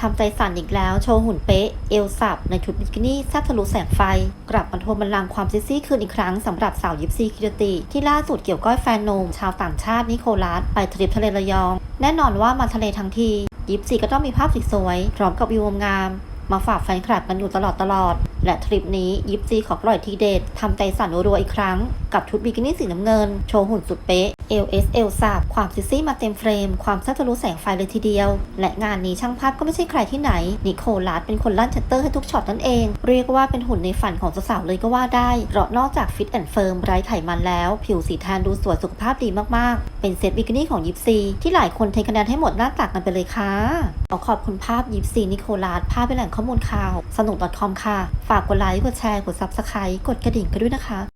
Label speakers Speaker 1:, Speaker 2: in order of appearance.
Speaker 1: ทำใจสั่นอีกแล้ว โชว์หุ่นเป๊ะ เอลสับในชุดบิกินี่แซ่บทะลุแสงไฟ กลับมาทวงบัลลังก์ความเซ็กซี่คืนอีกครั้งสำหรับสาวยิปซีคิรติ ที่ล่าสุดเกี่ยวก้อยแฟนนมชาวต่างชาตินิโคลัส ไปทริปทะเลระยอง แน่นอนว่ามาทะเลทั้งที ยิปซีก็ต้องมีภาพสวยๆพร้อมกับวิวงาม มาฝากแฟนคลับกันอยู่ตลอดตลอด และทริปนี้ยิปซีขอปล่อยทีเด็ดทำใจสั่นรัวๆอีกครั้ง กับชุดบิกินี่สีน้ำเงิน โชว์หุ่นสุดเป๊ะ LS L สับความซิซี่มาเต็มเฟรม ความแซ่บทะลุแสงไฟเลยทีเดียว และงานนี้ช่างภาพก็ไม่ใช่ใครที่ไหน นิโคลัสเป็นคนลั่นชัตเตอร์ให้ทุกช็อตนั่นเอง เรียกว่าเป็นหุ่นในฝันของสาวๆเลยก็ว่าได้ เพราะนอกจากฟิตแอนด์เฟิร์มไร้ไขมันแล้ว ผิวสีแทนดูสวยสุขภาพดีมากๆ เป็นเซตบิกินี่ของยิปซีที่หลายคนเทคะแนนให้หมดหน้าตักกันไปเลยค่ะขอขอบคุณภาพยิปซีนิโคลัสภาพเป็นแหล่งข้อมูลข่าว สนุก .com ค่ะ ฝากกดไลค์กดแชร์กด Subscribe กดกระดิ่งกันด้วยนะคะ